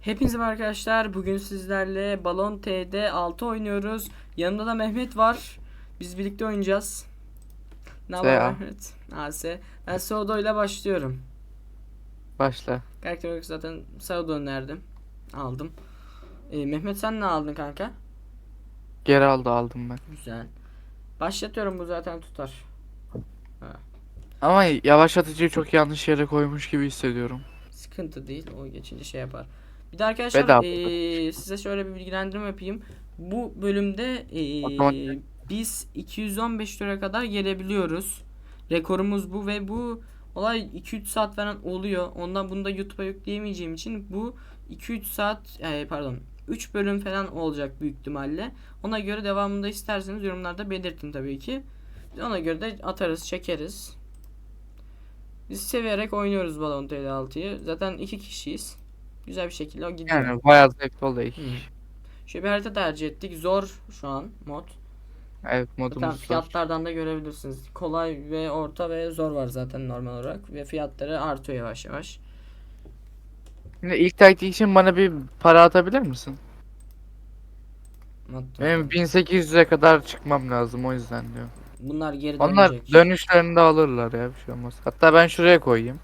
Hepinize merhaba arkadaşlar. Bugün sizlerle Balon T'de 6 oynuyoruz. Yanımda da Mehmet var. Biz birlikte oynayacağız. Ne haber. Mehmet? AS. Ben Saudo ile başlıyorum. Başla. Karakter olarak zaten Saudo önerdim. Aldım. Ee, Mehmet sen ne aldın kanka? Geri aldı aldım ben. Güzel. Başlatıyorum bu zaten tutar. Ama yavaşlatıcıyı çok yanlış yere koymuş gibi hissediyorum. Sıkıntı değil. O geçince şey yapar. Bir de arkadaşlar Bedava. eee, size şöyle bir bilgilendirme yapayım. Bu bölümde Otomatik. biz 215 lira kadar gelebiliyoruz. Rekorumuz bu ve bu olay 2-3 saat falan oluyor. Ondan bunu da YouTube'a yükleyemeyeceğim için bu 2-3 saat eee, pardon 3 bölüm falan olacak büyük ihtimalle. Ona göre devamında isterseniz yorumlarda belirtin tabii ki. Ona göre de atarız, çekeriz. Biz severek oynuyoruz Balon TL6'yı. Zaten iki kişiyiz. Güzel bir şekilde o gidiyor. Yani bayağı zevkli oldu. Hı. Şöyle bir harita tercih ettik. Zor şu an mod. Evet Zaten modumuz zor. fiyatlardan da görebilirsiniz. Kolay ve orta ve zor var zaten normal olarak. Ve fiyatları artıyor yavaş yavaş. Şimdi ilk taktik için bana bir para atabilir misin? Mod- Benim 1800'e kadar çıkmam lazım o yüzden diyor. Bunlar geri Onlar dönecek. dönüşlerinde alırlar ya bir şey olmaz. Hatta ben şuraya koyayım.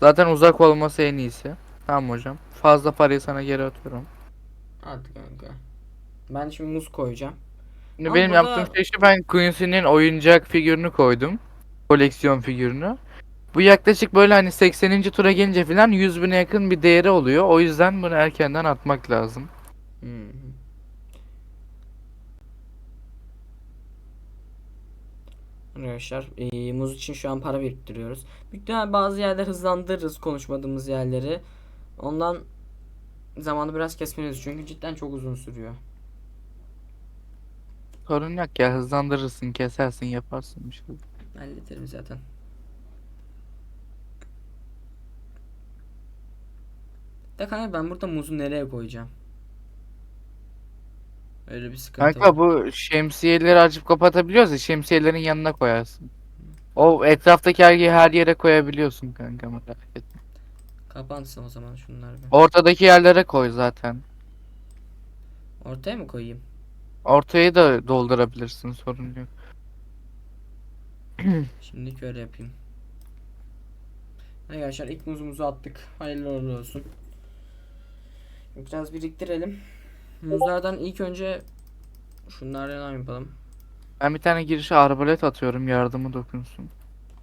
Zaten uzak olması en iyisi. Tamam hocam. Fazla parayı sana geri atıyorum. Hadi kanka. Ben şimdi muz koyacağım. Şimdi Ama benim burada- yaptığım şey şu ben Quincy'nin oyuncak figürünü koydum. Koleksiyon figürünü. Bu yaklaşık böyle hani 80. tura gelince falan 100 bine yakın bir değeri oluyor. O yüzden bunu erkenden atmak lazım. Hı hı. Arkadaşlar eee, muz için şu an para biriktiriyoruz. İhtimalle bazı yerler hızlandırırız konuşmadığımız yerleri. Ondan zamanı biraz kesmeliyiz çünkü cidden çok uzun sürüyor. Sorun yok ya hızlandırırsın, kesersin, yaparsın bir şey. Hallederim zaten. Da kanka ben burada muzu nereye koyacağım? Öyle bir sıkıntı var. Kanka bu şemsiyeleri açıp kapatabiliyoruz ya şemsiyelerin yanına koyarsın. O etraftaki her, her yere koyabiliyorsun kanka merak etme. Kapansın o zaman şunlar bir. Ortadaki yerlere koy zaten. Ortaya mı koyayım? Ortayı da doldurabilirsin sorun yok. Şimdi öyle yapayım. Arkadaşlar ilk muzumuzu attık. Hayırlı uğurlu olsun. Biraz biriktirelim. Muzlardan ilk önce şunlardan yapalım. Ben bir tane girişe arbalet atıyorum yardımı dokunsun.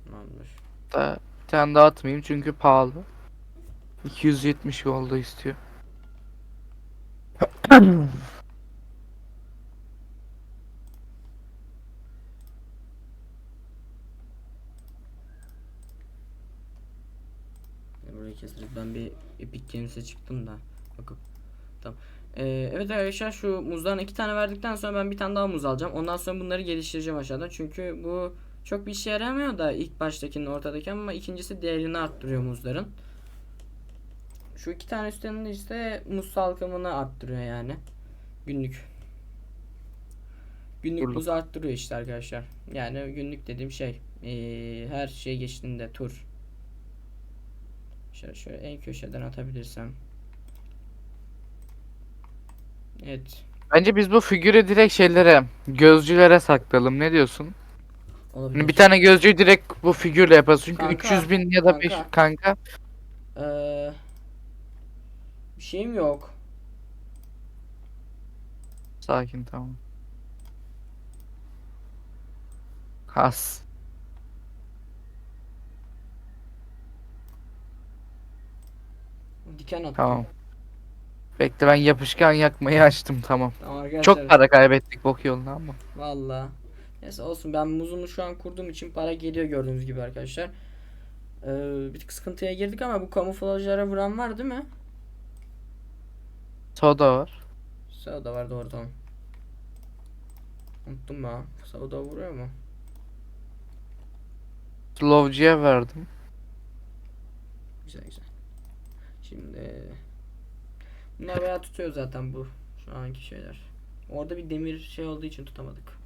Tamamdır. Da bir tane daha atmayayım çünkü pahalı. 270 yolda istiyor. Burayı keseriz. Ben bir Epic Games'e çıktım da. Yok. Tamam. Ee, evet arkadaşlar şu muzdan iki tane verdikten sonra ben bir tane daha muz alacağım. Ondan sonra bunları geliştireceğim aşağıda. Çünkü bu çok bir işe yaramıyor da ilk baştakinin ortadaki ama ikincisi değerini arttırıyor muzların. Şu iki tane üstlerinin de işte muz salkımını arttırıyor yani. Günlük. Günlük Turluk. muzu arttırıyor işte arkadaşlar. Yani günlük dediğim şey. ee, her şey geçtiğinde tur. Şöyle, şöyle en köşeden atabilirsem. Evet. Bence biz bu figürü direkt şeylere, gözcülere saklayalım. Ne diyorsun? Olabilir. Bir tane gözcüyü direkt bu figürle yaparız. Çünkü Kanka, 300 bin ya da kanka. 5 kanka. Ee, bir şeyim yok. Sakin tamam. Has. Diken attım. Tamam. Bekle ben yapışkan yakmayı açtım tamam. Tamam arkadaşlar. Çok para kaybettik bok yoluna ama. Valla. Neyse olsun ben muzumu şu an kurduğum için para geliyor gördüğünüz gibi arkadaşlar. Ee, bir tık sıkıntıya girdik ama bu kamuflajlara vuran var değil mi? Soda var. Sauda var doğru tamam. Unuttum ben. Sauda vuruyor mu? Slowcuya verdim. Güzel güzel. Şimdi bunlar bayağı tutuyor zaten bu şu anki şeyler. Orada bir demir şey olduğu için tutamadık.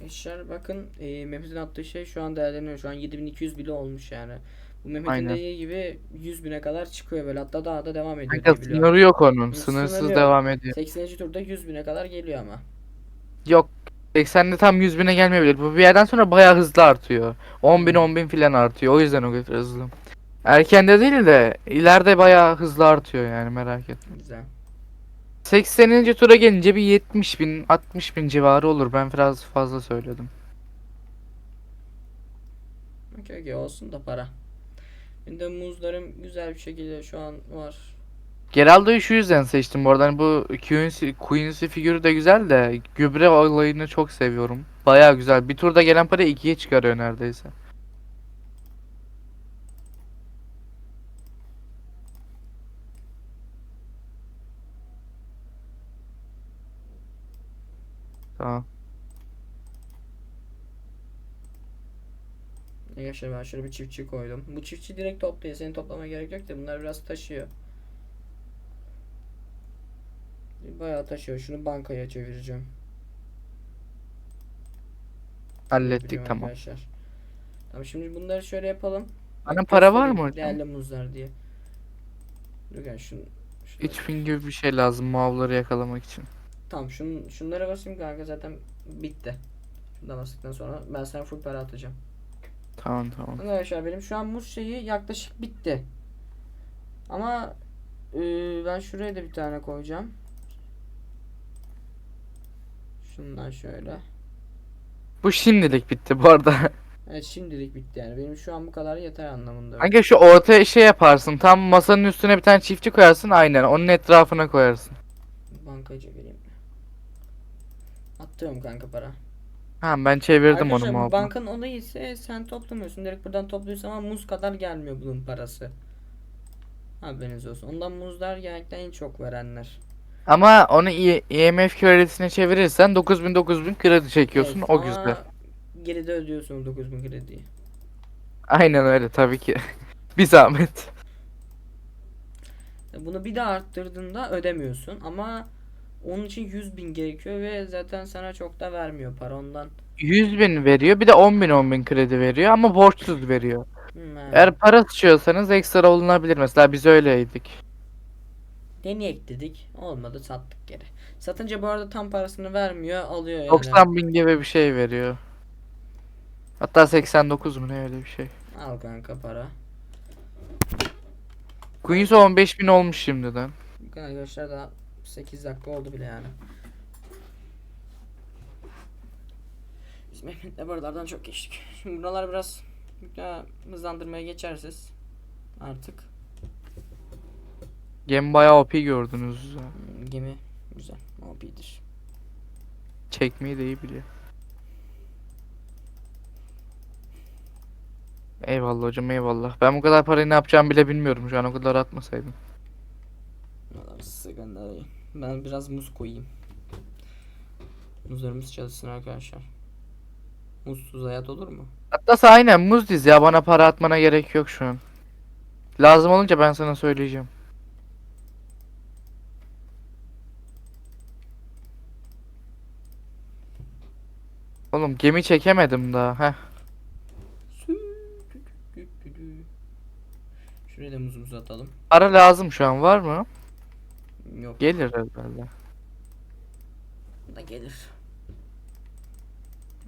Eşler bakın e, Mehmet'in attığı şey şu an değerleniyor. Şu an 7200 bile olmuş yani. Bu Mehmet'in Aynen. dediği gibi 100 bine kadar çıkıyor böyle. Hatta daha da devam ediyor Kanka diye biliyorum. sınırı yok onun. Sınırı Sınırsız yok. devam ediyor. 80. turda 100 bine kadar geliyor ama. Yok 80'de tam 100 bine gelmeyebilir. Bu bir yerden sonra bayağı hızlı artıyor. 10 bin Hmm. 10 bin filan artıyor. O yüzden o kadar hızlı. Erken de değil de ileride bayağı hızlı artıyor yani merak etme. Güzel. 80. tura gelince bir 70 bin 60 bin civarı olur. Ben biraz fazla söyledim. Okey okey olsun da para. Benim de muzlarım güzel bir şekilde şu an var. Geraldo'yu şu yüzden seçtim bu arada. Hani bu Quincy, Quincy figürü de güzel de gübre olayını çok seviyorum. Bayağı güzel. Bir turda gelen para ikiye çıkarıyor neredeyse. Tamam. Arkadaşlar ben şöyle bir çiftçi koydum. Bu çiftçi direkt topluyor. Senin toplamaya gerek yok da bunlar biraz taşıyor. Bayağı taşıyor. Şunu bankaya çevireceğim. Hallettik tamam. Arkadaşlar. Tamam şimdi bunları şöyle yapalım. Bana para var mı? Değerli muzlar diye. Dur gel şunu. şunları- 3000 gibi bir şey lazım mavları yakalamak için. Tamam şun, şunlara basayım kanka zaten bitti. Şundan bastıktan sonra ben sana full para atacağım. Tamam tamam. Arkadaşlar benim şu an muz şeyi yaklaşık bitti. Ama e, ben şuraya da bir tane koyacağım. Şundan şöyle. Bu şimdilik bitti bu arada. Evet şimdilik bitti yani. Benim şu an bu kadar yeter anlamında. Kanka şu ortaya şey yaparsın. Tam masanın üstüne bir tane çiftçi koyarsın. Aynen onun etrafına koyarsın. Bankaya çevireyim. Attım kanka para. Ha ben çevirdim Arkadaşlar onu bu mavla. bankanın olayı ise sen toplamıyorsun. Direkt buradan topluyorsun ama muz kadar gelmiyor bunun parası. Haberiniz olsun. Ondan muzlar gerçekten en çok verenler. Ama onu I- IMF kredisine çevirirsen 9000 9000 kredi çekiyorsun. Evet, o ama güzel. Geride ödüyorsun 9000 krediyi. Aynen öyle tabii ki. bir zahmet. Bunu bir daha arttırdığında ödemiyorsun ama onun için 100 bin gerekiyor ve zaten sana çok da vermiyor para ondan. 100 bin veriyor. Bir de 10 bin 10 bin kredi veriyor ama borçsuz veriyor. Hmm. Eğer para sıçıyorsanız ekstra olunabilir. Mesela biz öyleydik. Deneyek dedik. Olmadı sattık geri. Satınca bu arada tam parasını vermiyor alıyor yani. 90 bin gibi bir şey veriyor. Hatta 89 mu ne öyle bir şey. Al kanka para. Queens 15 bin olmuş şimdiden. Arkadaşlar daha 8 dakika oldu bile yani. Biz Mehmet'le buralardan çok geçtik. Şimdi buralar biraz daha hızlandırmaya geçersiz. Artık Gemi bayağı OP gördünüz. Hmm, gemi güzel. OP'dir. Çekmeyi de iyi biliyor. Eyvallah hocam eyvallah. Ben bu kadar parayı ne yapacağımı bile bilmiyorum şu an o kadar atmasaydım. Buralar sıkıntı değil. Ben biraz muz koyayım. Muzlarımız çalışsın arkadaşlar. Muzsuz hayat olur mu? Hatta aynen muz diz ya bana para atmana gerek yok şu an. Lazım olunca ben sana söyleyeceğim. Oğlum gemi çekemedim daha. Heh. Şuraya da muzumuzu atalım. Para lazım şu an var mı? Yok. Gelir herhalde. Da gelir.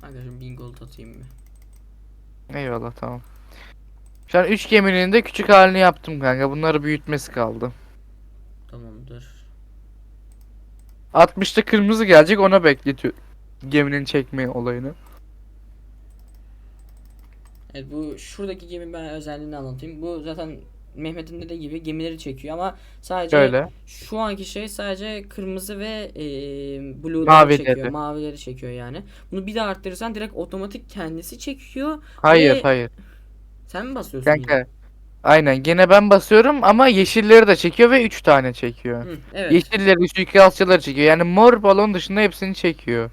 Arkadaşım bin gold atayım mı? Eyvallah tamam. Şu an 3 geminin de küçük halini yaptım kanka. Bunları büyütmesi kaldı. Tamamdır. 60'ta kırmızı gelecek ona bekletiyor. Geminin çekme olayını. Evet bu şuradaki gemi ben özelliğini anlatayım. Bu zaten Mehmet'in dediği gibi gemileri çekiyor ama sadece Şöyle. şu anki şey sadece kırmızı ve e, blue'ları Mavileri. çekiyor. Mavileri çekiyor yani. Bunu bir daha arttırırsan direkt otomatik kendisi çekiyor. Hayır Ve- hayır. Sen mi basıyorsun? yine? Kanka. Aynen gene ben basıyorum ama yeşilleri de çekiyor ve 3 tane çekiyor. Hı, evet. Yeşilleri, suikastçıları çekiyor. Yani mor balon dışında hepsini çekiyor.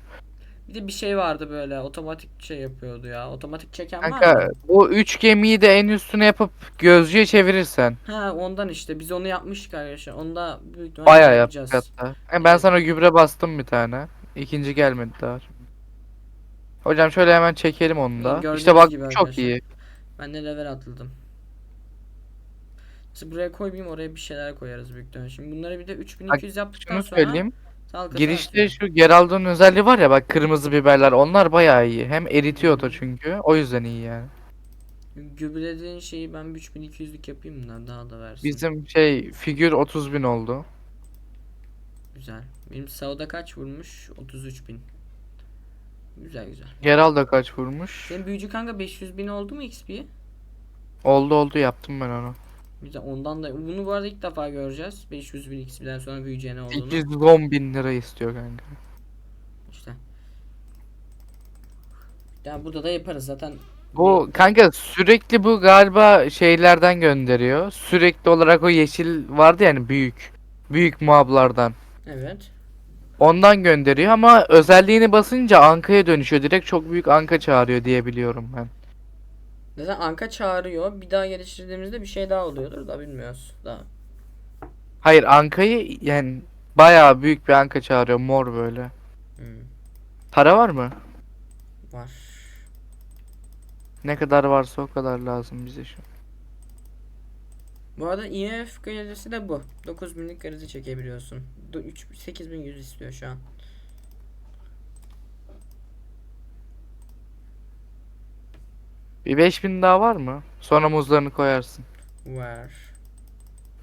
Bir de bir şey vardı böyle otomatik şey yapıyordu ya. Otomatik çeken var Kanka mı? bu 3 gemiyi de en üstüne yapıp gözcüye çevirirsen Ha ondan işte biz onu yapmıştık arkadaşlar. Onu da büyük ihtimalle bayağı yapacağız. hatta. Yani ben sana gübre bastım bir tane. İkinci gelmedi daha. Hocam şöyle hemen çekelim onu da. Gördüğünüz İşte bak gibi çok arkadaşlar. iyi. Ben de level atladım. Mesela buraya koymayayım oraya bir şeyler koyarız büyük ihtimalle. Şimdi bunları bir de 3200 yaptıktan Şunu sonra söyleyeyim. Kasa Girişte şu Geraldo'nun özelliği var ya bak kırmızı biberler onlar bayağı iyi. Hem eritiyor da çünkü. O yüzden iyi yani. Gübrelediğin şeyi ben bir 3200'lük yapayım da daha da versin. Bizim şey figür 30 bin oldu. Güzel. Benim Sauda kaç vurmuş? 33 bin. Güzel güzel. Geraldo kaç vurmuş? Senin büyücü kanka 500 bin oldu mu XP? Oldu oldu yaptım ben onu. Güzel ondan da bunu bu arada ilk defa göreceğiz. 500 bin XP'den sonra büyüyeceği ne olduğunu. 810 bin lira istiyor kanka. İşte. Yani burada da yaparız zaten. Bu kanka sürekli bu galiba şeylerden gönderiyor. Sürekli olarak o yeşil vardı yani büyük. Büyük moblardan. Evet. Ondan gönderiyor ama özelliğini basınca ankaya dönüşüyor. Direkt çok büyük anka çağırıyor diye biliyorum ben. Zaten Anka çağırıyor. Bir daha geliştirdiğimizde bir şey daha oluyordur da bilmiyoruz. Daha. Hayır ankayı yani bayağı büyük bir anka çağırıyor mor böyle. Hmm, Para var mı? var. Ne kadar varsa o kadar lazım bize şu. Bu arada IMF galerisi de bu. 9000'lik garezi çekebiliyorsun. Do- üç- 8100 istiyor şu an. Bir 5000 daha var mı? Sonra muzlarını koyarsın. Var.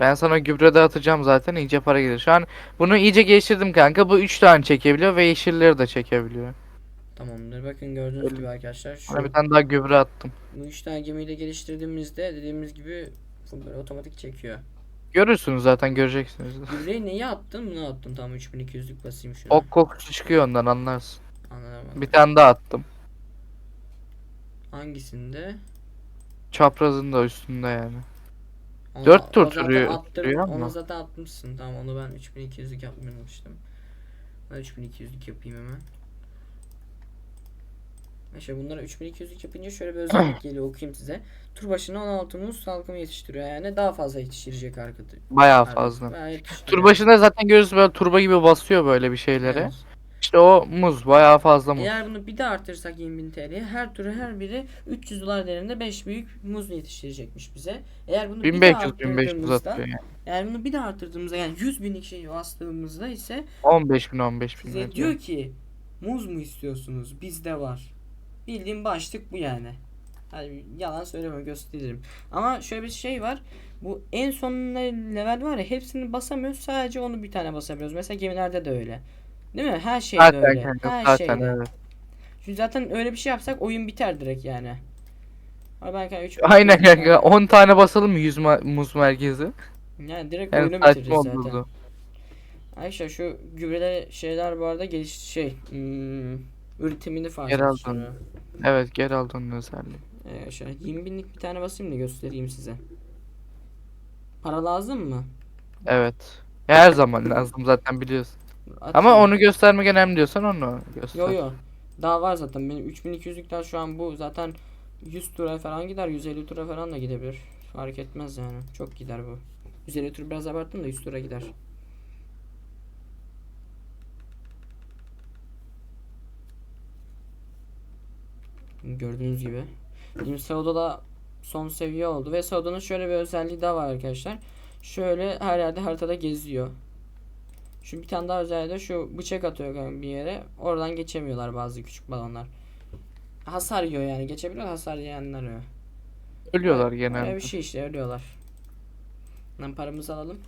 Ben sana gübre de atacağım zaten iyice para gelir. Şu an bunu iyice geliştirdim kanka. Bu 3 tane çekebiliyor ve yeşilleri de çekebiliyor. Tamamdır. Bakın gördüğünüz gibi arkadaşlar. Şu, bir tane daha gübre attım. bu 3 tane gemiyle geliştirdiğimizde dediğimiz gibi böyle otomatik çekiyor. Görürsünüz zaten göreceksiniz. Gübreyi neyi attın? Bunu attım. Tamam 3200'lük basayım şuna. Ok kokusu çıkıyor ondan anlarsın. Anladım. Bir tane daha attım. Hangisinde? Çaprazın da üstünde yani. Ona- Dört tur sürüyor Onu zaten atmışsın. Tamam onu ben 3200'lük yapmamıştım. Ben 3200'lük yapayım hemen. İşte bunlara 3200'lük yapınca şöyle bir özellik geliyor okuyayım size. Tur başına 16 muz salkımı yetiştiriyor. Yani daha fazla yetiştirecek arkada. Bayağı fazla. Bayağı. Tur başında zaten görürsün böyle turba gibi basıyor böyle bir şeylere. Evet. İşte o muz bayağı fazla muz. Eğer bunu bir de artırsak 20.000 TL'ye her turu her biri 300 dolar değerinde 5 büyük muz yetiştirecekmiş bize. Eğer bunu bir de 1500 1500 arttırdığımızda atıyor yani. yani bunu bir de arttırdığımızda yani 100 binlik şeyi bastığımızda ise 15 bin 15 bin. Size diyor ki muz mu istiyorsunuz? Bizde var. Bildiğim başlık bu yani. Hani yalan söyleme gösteririm. Ama şöyle bir şey var. Bu en son level var ya hepsini basamıyoruz. Sadece onu bir tane basabiliyoruz. Mesela gemilerde de öyle. Değil mi? Her şeyde Zaten öyle. kanka Her zaten şeyde. evet. Çünkü zaten öyle bir şey yapsak oyun biter direkt yani. Ama ben kanka üç- Aynen kanka 10 tane basalım mı 100 ma- muz merkezi? Yani direkt Yani oyunu bitiririz zaten. olurdu. Ayşe şu gübreli şeyler bu arada geliş şey hmm, üretimini fark ettiriyor. Evet Geraldo'nun özelliği. Ee, şöyle 20 binlik bir tane basayım da göstereyim size. Para lazım mı? Evet. Her zaman lazım zaten biliyorsun. Ama Atayım. onu göstermek önemli diyorsan onu göster. Yo yo. Daha var zaten. Benim 3200'lükler şu an bu. Zaten 100 tura falan gider. 150 tura falan da gidebilir. Fark etmez yani. Çok gider bu. 150 tur biraz abarttım da 100 tura gider. Gördüğünüz gibi. Bizim Sauda da son seviye oldu. Ve Sauda'nın şöyle bir özelliği daha var arkadaşlar. Şöyle her yerde haritada geziyor. Şu bir tane daha özelliği de şu bıçak atıyor bir yere. Oradan geçemiyorlar bazı küçük balonlar. Hasar yiyor yani. Geçebiliyor hasar yiyenler o. Ölüyorlar Öyle genelde. bir şey işte ölüyorlar. Lan paramızı alalım.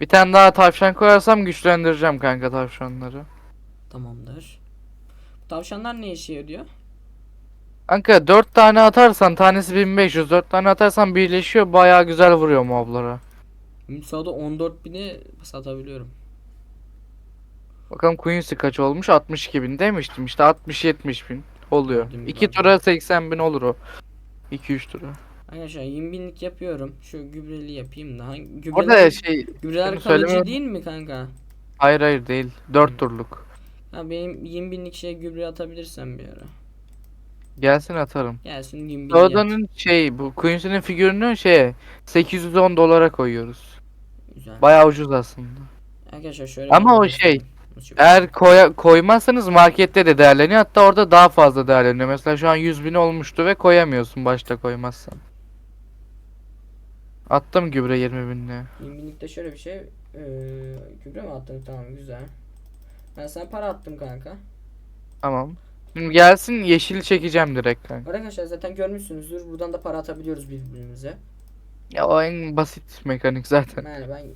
Bir tane daha tavşan koyarsam güçlendireceğim kanka tavşanları. Tamamdır. Bu tavşanlar ne işe yarıyor? Kanka 4 tane atarsan tanesi 1500 4 tane atarsan birleşiyor bayağı güzel vuruyor moblara. Mümsa'da 14.000'i satabiliyorum. Bakalım Quincy kaç olmuş 62 bin demiştim işte 60-70 bin oluyor. Gördüm, 2 gördüm. tura 80 bin olur o. 2-3 tura. Arkadaşlar 20 binlik yapıyorum. Şu gübreli yapayım da. Hangi gübreler, Orada şey gübreler kalıcı söyleme- değil mi kanka? hayır hayır değil 4 turluk. Ha benim 20 binlik şey gübre atabilirsem bir ara. Gelsin atarım. Gelsin 20 bin yat. Soda'nın şey bu Quincy'nin figürünü şey 810 dolara koyuyoruz. Güzel. Bayağı ucuz aslında. Arkadaşlar şöyle Ama o şey, Nasıl Eğer koya, koymazsanız markette de değerleniyor. Hatta orada daha fazla değerleniyor. Mesela şu an 100 bin olmuştu ve koyamıyorsun başta koymazsan. Attım gübre 20 binle. 20 binlikte şöyle bir şey. Ee, gübre mi attın? Tamam güzel. Ben sana para attım kanka. Tamam. Şimdi gelsin yeşil çekeceğim direkt kanka. Arkadaşlar zaten görmüşsünüzdür. Buradan da para atabiliyoruz birbirimize. Ya o en basit mekanik zaten. Yani ben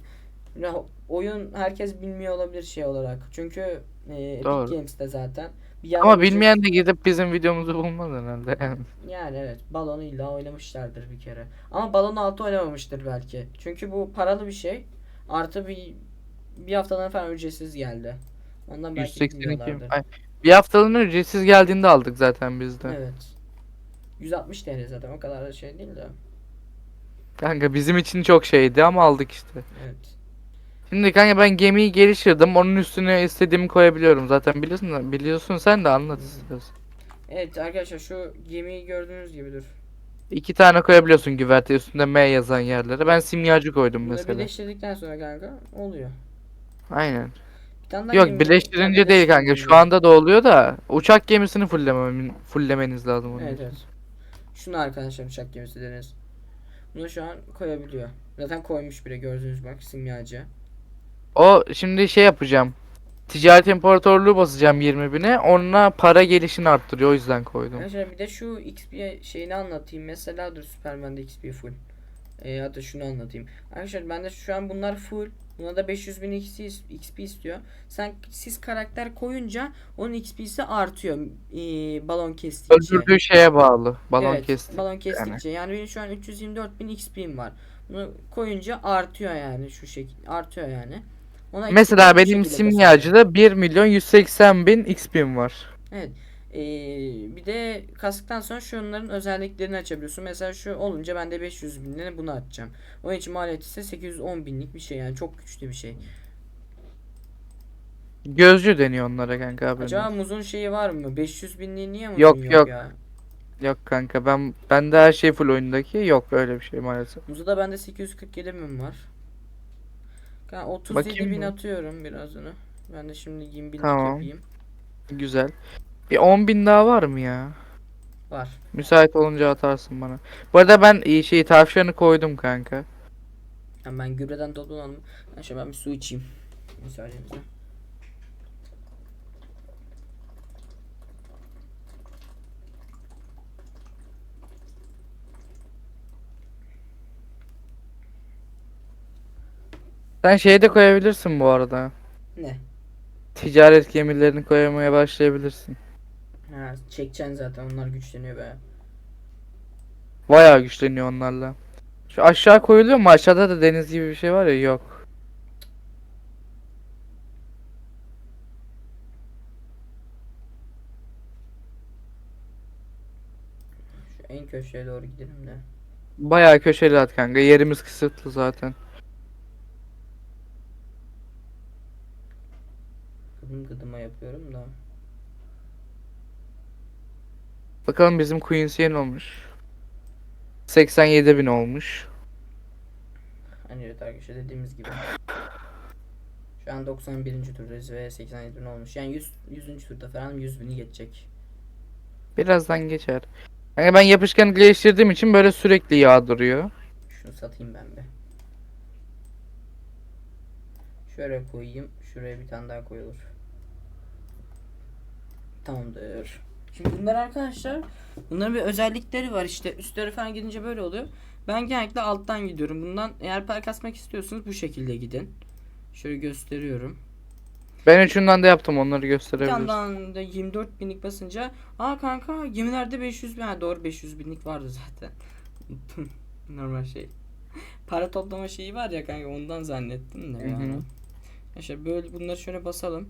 ya, oyun herkes bilmiyor olabilir şey olarak. Çünkü e, Epic Doğru. Games'te zaten. Bir Ama olacak- bilmeyen de gidip bizim videomuzu bulmaz herhalde yani. Yani evet balonuyla oynamışlardır bir kere. Ama balon altı oynamamıştır belki. Çünkü bu paralı bir şey. Artı bir bir haftadan falan ücretsiz geldi. Ondan belki 182. bilmiyorlardır. Ay, bir haftalığına ücretsiz geldiğinde aldık zaten biz de. Evet. 160 TL zaten o kadar da şey değil de. Kanka bizim için çok şeydi ama aldık işte. Evet. Şimdi kanka ben gemiyi geliştirdim. Onun üstüne istediğimi koyabiliyorum zaten biliyorsun da biliyorsun sen de anlat istiyorsan. Evet arkadaşlar şu gemiyi gördüğünüz gibi dur. İki tane koyabiliyorsun güverte üstünde M yazan yerlere. Ben simyacı koydum Bunu mesela. birleştirdikten sonra kanka oluyor. Aynen. Bir tane daha Yok gemi- birleştirince değil kanka. Şu anda da oluyor da uçak gemisini fulllememin, fulllemeniz lazım onun Evet için. evet. Şunu arkadaşlar uçak gemisi deniz. Bunu şu an koyabiliyor. Zaten koymuş bile gördüğünüz bak simyacı. O şimdi şey yapacağım. Ticaret imparatorluğu basacağım 20 bine. Onunla para gelişini arttırıyor. O yüzden koydum. Arkadaşlar bir de şu XP şeyini anlatayım. Mesela dur Superman'de XP full. Ee, hatta şunu anlatayım. Arkadaşlar bende şu an bunlar full. Buna da 500 bin XP, istiyor. Sen siz karakter koyunca onun XP'si artıyor. Ee, balon kestikçe. Öldürdüğü şeye bağlı. Balon Evet, kesti. Balon kestikçe. Yani. benim şu an 324 bin XP'm var. Bunu koyunca artıyor yani şu şekilde. Artıyor yani. Ona Mesela benim simyacıda 1 milyon 180 bin XP'm var. Evet. Ee, bir de kastıktan sonra şunların özelliklerini açabiliyorsun. Mesela şu olunca ben de 500 binliğine bunu açacağım. Onun için maliyeti ise 810 binlik bir şey yani çok güçlü bir şey. Gözcü deniyor onlara kanka abi. Acaba muzun şeyi var mı? 500 binliği niye muzun Yok, yok, yok. ya? Yok kanka ben bende her şey full oyundaki yok öyle bir şey maalesef. Muzu da bende 847 bin var. Ben 37 Bakayım bin mı? atıyorum birazını. Ben de şimdi 20 binlik Tamam. yapayım. Güzel. Bir 10 bin daha var mı ya? Var. Müsait olunca atarsın bana. Bu arada ben iyi şey tavşanı koydum kanka. Yani ben gübreden toplanalım. Ben şöyle ben bir su içeyim. Müsaadenizle. Sen şeyi de koyabilirsin bu arada. Ne? Ticaret gemilerini koymaya başlayabilirsin. Ha, çekeceksin zaten onlar güçleniyor be. Bayağı güçleniyor onlarla. Şu aşağı koyuluyor mu? Aşağıda da deniz gibi bir şey var ya yok. Şu en köşeye doğru gidelim de. Bayağı köşeli at kanka. Yerimiz kısıtlı zaten. Gıdım gıdıma yapıyorum da. Bakalım bizim Queen's yen olmuş. 87 bin olmuş. Hani evet arkadaşlar dediğimiz gibi. Şu an 91. turdayız ve 87 bin olmuş. Yani 100. 100. turda falan 100 bini geçecek. Birazdan geçer. Kanka ben yapışkanı geliştirdiğim için böyle sürekli yağdırıyor. Şunu satayım ben bir. Şöyle koyayım. Şuraya bir tane daha koyulur. Tamamdır. Şimdi bunlar arkadaşlar bunların bir özellikleri var işte üstleri falan gidince böyle oluyor. Ben genellikle alttan gidiyorum. Bundan eğer para kasmak istiyorsanız bu şekilde gidin. Şöyle gösteriyorum. Ben üçünden de yaptım onları Bir gösterebiliriz. yandan da 24 binlik basınca aa kanka gemilerde 500 bin ha, doğru 500 binlik vardı zaten. Normal şey. Para toplama şeyi var ya kanka ondan zannettim de. Yani. İşte böyle bunları şöyle basalım.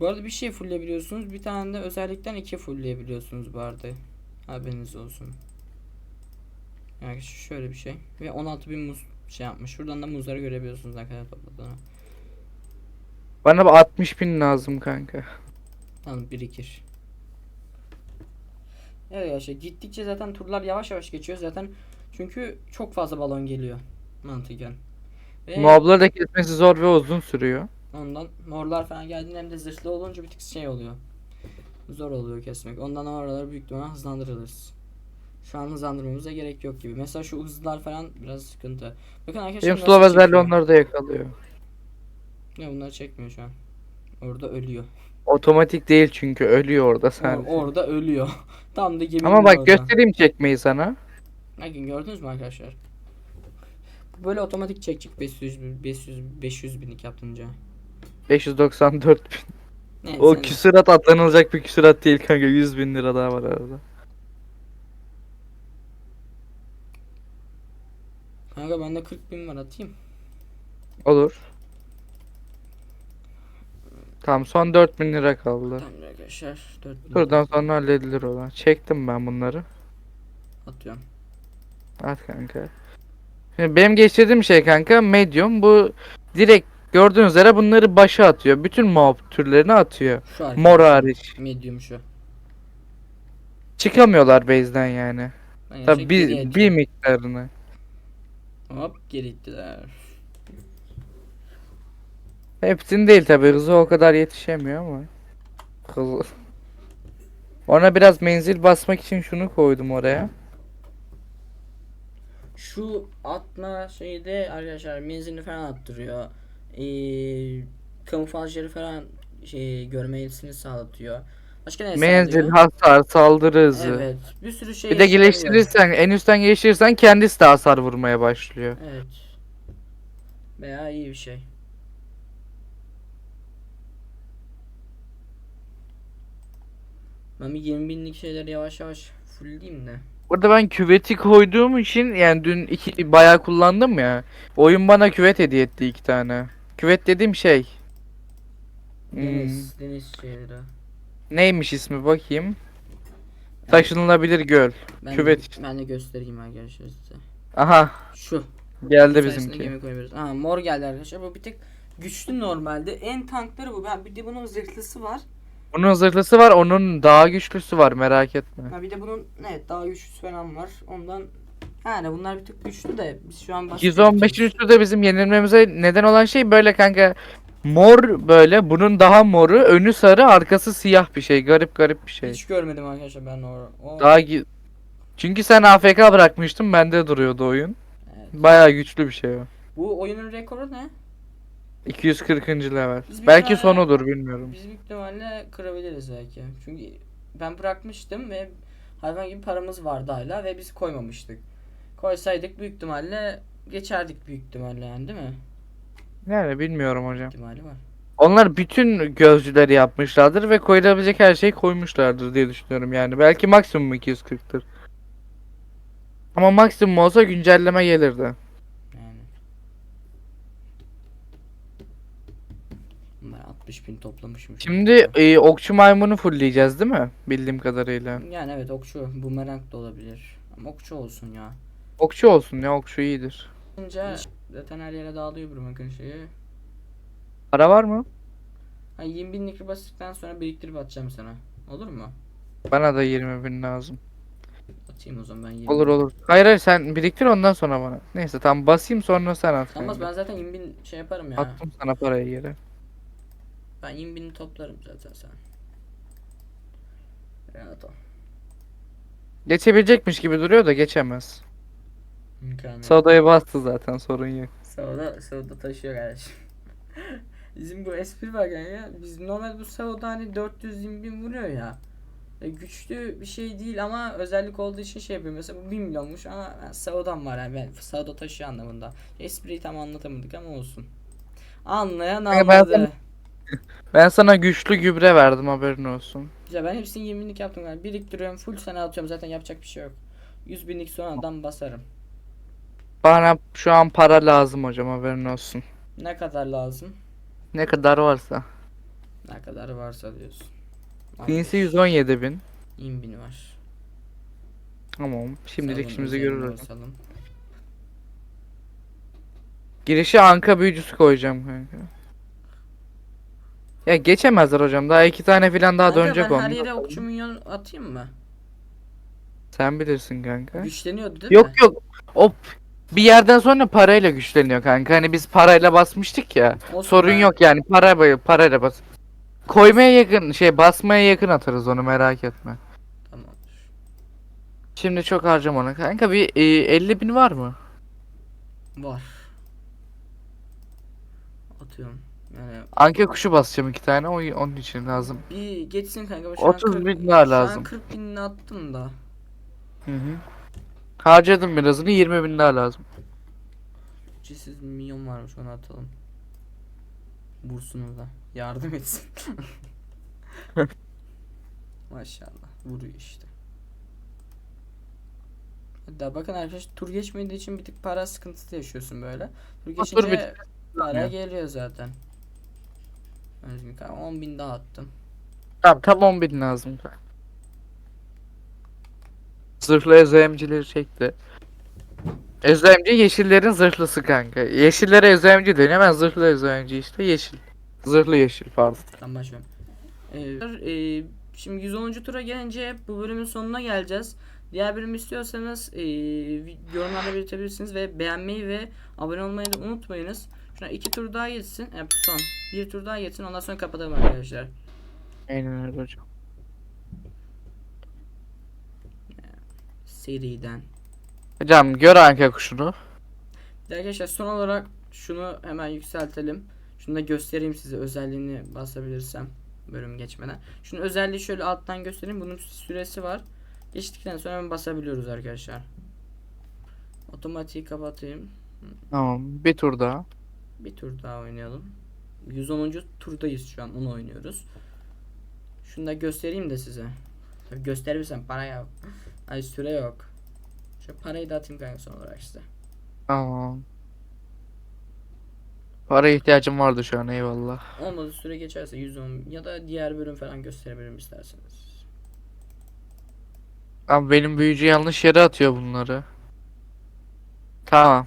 Bu arada bir şey fullleyebiliyorsunuz. Bir tane de özellikten iki fullleyebiliyorsunuz bu arada. Haberiniz olsun. Yani şöyle bir şey. Ve 16 bin muz şey yapmış. Şuradan da muzları görebiliyorsunuz ne kadar topladığını. Bana bir 60 bin lazım kanka. Tamam birikir. Evet arkadaşlar gittikçe zaten turlar yavaş yavaş geçiyor zaten çünkü çok fazla balon geliyor mantıken. Ve Mobları da kesmesi zor ve uzun sürüyor. Ondan morlar falan geldiğinde hem de zırhlı olunca bir tık şey oluyor. Zor oluyor kesmek. Ondan oraları büyük ihtimalle hızlandırırız. Şu an hızlandırmamıza gerek yok gibi. Mesela şu hızlar falan biraz sıkıntı. Bakın arkadaşlar Benim çekiyor. onları da yakalıyor. Ya bunlar çekmiyor şu an. Orada ölüyor. Otomatik değil çünkü ölüyor orada sen. orada ölüyor. Tam da geminin Ama bak orada. göstereyim çekmeyi sana. Bakın gördünüz mü arkadaşlar? Böyle otomatik çekecek 500 bin- 500 500 binlik yaptınca. 594 bin. Evet, O sen- küsurat atlanılacak bir küsurat değil kanka 100 bin lira daha var arada. Kanka bende 40 bin var atayım. Olur. Tamam son 4000 lira kaldı. Tamam arkadaşlar 4 bin Buradan sonra halledilir olan. Çektim ben bunları. atıyorum. At kanka. Şimdi benim geçirdiğim şey kanka medium. Bu direkt gördüğünüz üzere bunları başa atıyor. Bütün mob türlerini atıyor. Şu. Mor hariç. Medium şu. Çıkamıyorlar base'den yani. Ben Tabi geriye bir, bir miktarını. Hop geri ittiler. Hepsini değil tabi hızı o kadar yetişemiyor ama. Hızı. Ona biraz menzil basmak için şunu koydum oraya. Şu atma şeyde arkadaşlar menzilini falan attırıyor. Ee, kamuflajları falan şey görmesini sağlatıyor. Başka ne Menzil, sağlıyor? hasar, saldırı hızı. Evet. Bir sürü şey Bir de geliştirirsen, en üstten geliştirirsen kendisi de hasar vurmaya başlıyor. Evet. Veya iyi bir şey. Ben bir 20 binlik şeyleri yavaş yavaş fullleyeyim de. Burada ben küveti koyduğum için yani dün iki bayağı kullandım ya. Oyun bana küvet hediye etti iki tane. Küvet dediğim şey. Hmm, Deniz, deniz şeyleri. neymiş ismi bakayım. Taşınılabilir göl. Ben Küvet işte. ben de göstereyim arkadaşlar size. Aha Şu. geldi Sayesinde bizimki. gemi koyabiliriz. Aa mor geldi arkadaşlar. Bu bir tek güçlü normalde. En tankları bu. Ben bir de bunun zırhlısı var. Bunun zırhlısı var, onun daha güçlüsü var merak etme. Ha bir de bunun evet daha güçlüsü falan var. Ondan yani bunlar bir tık güçlü de biz şu an başka 115 üstü de bizim yenilmemize neden olan şey böyle kanka. Mor böyle bunun daha moru önü sarı arkası siyah bir şey garip garip bir şey. Hiç görmedim arkadaşlar ben o. o Daha gi- Çünkü sen AFK bırakmıştın bende duruyordu oyun. evet. Bayağı güçlü bir şey o. Bu oyunun rekoru ne? 240. level. Biz bir Belki tane- sonudur bilmiyorum. Biz büyük ihtimalle kırabiliriz belki. Çünkü ben bırakmıştım ve hayvan gibi paramız vardı hala ve biz koymamıştık. Koysaydık büyük ihtimalle geçerdik büyük ihtimalle yani değil mi? Yani bilmiyorum hocam. İhtimali var. Onlar bütün gözcüleri yapmışlardır ve koyulabilecek her şeyi koymuşlardır diye düşünüyorum yani. Belki maksimum 240'tır. Ama maksimum olsa güncelleme gelirdi. Yani. Ben 60 bin toplamışım. Şimdi e, okçu maymunu fullleyeceğiz değil mi? Bildiğim kadarıyla. Yani evet okçu. Bumerang da olabilir. Ama okçu olsun ya. Okçu olsun ya okçu iyidir. Bence zaten her yere dağılıyor Bumerang'ın şeyi. Para var mı? Ha 20 binlik bastıktan sonra biriktirip atacağım sana. Olur mu? Bana da 20 bin lazım. Atayım o zaman ben 20 Olur bin. olur. Hayır hayır sen biriktir ondan sonra bana. Neyse tamam basayım sonra sen at. Kanka. ben zaten 20 bin şey yaparım ya. Attım sana parayı yere. Ben 20 bini toplarım zaten sen. Rahat ol. Geçebilecekmiş gibi duruyor da geçemez. Mükemmel. Sodayı bastı zaten sorun yok. Sağda, sağda taşıyor kardeşim. Bizim bu espri var yani ya. Biz normal bu Sağda hani 420 bin vuruyor ya. E, güçlü bir şey değil ama özellik olduğu için şey yapıyor. Mesela bu 1 milyonmuş ama ben Sağda'm var yani ben Sağda taşıyor anlamında. Espriyi tam anlatamadık ama olsun. Anlayan Kanka ben anladı. sana- Ben sana güçlü gübre verdim haberin olsun. Güzel ben hepsini 20 binlik yaptım yani. Biriktiriyorum full sana atıyorum zaten yapacak bir şey yok. 100 binlik sonradan basarım. Bana şu an para lazım hocam haberin olsun. Ne kadar lazım? Ne kadar varsa. Ne kadar varsa diyorsun. Pinsi 117 bin. 20 bin var. Tamam şimdilik Salın, işimizi görürüz. Girişe anka büyücüsü koyacağım kanka. Ya geçemezler hocam. Daha iki tane filan daha Kanka dönecek ben her yere okçu minyon atayım mı? Sen bilirsin kanka. Güçleniyordu değil mi? Yok yok. O bir yerden sonra parayla güçleniyor kanka. Hani biz parayla basmıştık ya. Olsun Sorun ben- yok yani para parayla bas. Koymaya yakın şey basmaya yakın atarız onu merak etme. Tamamdır. Şimdi çok harcama kanka bir e, 50 bin var mı? Var. Atıyorum. Yani Anka kuşu basacağım iki tane o, onun için lazım. bir geçsin kanka. Şu an 30 40 bin daha Şu an lazım. 40 binini attım da. Hı hı. Harcadım birazını 20 bin daha lazım. Ücretsiz milyon varmış onu atalım. Vursun o da. Yardım etsin. Maşallah. Vuruyor işte. Hatta bakın arkadaşlar tur geçmediği için bir tık para sıkıntısı yaşıyorsun böyle. Tur geçince para Ya. geliyor zaten. Özgün kanka 10 bin daha attım. Tamam tam 10 bin lazım. Zırhlı ezemcileri çekti. Ezemci yeşillerin zırhlısı kanka. Yeşillere ezemci deniyor. Hemen zırhlı ezemci işte yeşil. Zırhlı yeşil pardon. Tam başlıyorum. Ee, e, şimdi 110. tura gelince bu bölümün sonuna geleceğiz. Diğer bölüm istiyorsanız e, yorumlarda belirtebilirsiniz ve beğenmeyi ve abone olmayı da unutmayınız. Şuna iki tur daha geçsin. E, son bir tur daha geçsin ondan sonra kapatalım arkadaşlar. Aynen öyle hocam. Seriden. Hocam gör anka kuşunu. Bir Arkadaşlar son olarak şunu hemen yükseltelim. Şunu da göstereyim size özelliğini basabilirsem bölüm geçmeden. Şunun özelliği şöyle alttan göstereyim. Bunun süresi var. Geçtikten sonra hemen basabiliyoruz arkadaşlar. Otomatiği kapatayım. Tamam bir tur daha. Bir tur daha oynayalım. 110. turdayız şu an. Onu oynuyoruz. Şunu da göstereyim de size. Tabii gösterirsem para yok. Ay süre yok. Şu parayı da atayım kanka son olarak size. Tamam. Para ihtiyacım vardı şu an eyvallah. Olmadı süre geçerse 110 ya da diğer bölüm falan gösterebilirim isterseniz. Ama benim büyücü yanlış yere atıyor bunları. Tamam.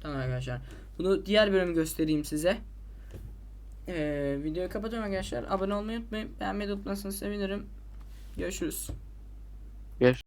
Tamam arkadaşlar. Bunu diğer bölüm göstereyim size. Ee, videoyu kapatıyorum arkadaşlar. Abone olmayı unutmayın. Beğenmeyi unutmazsanız sevinirim. Görüşürüz. Yes.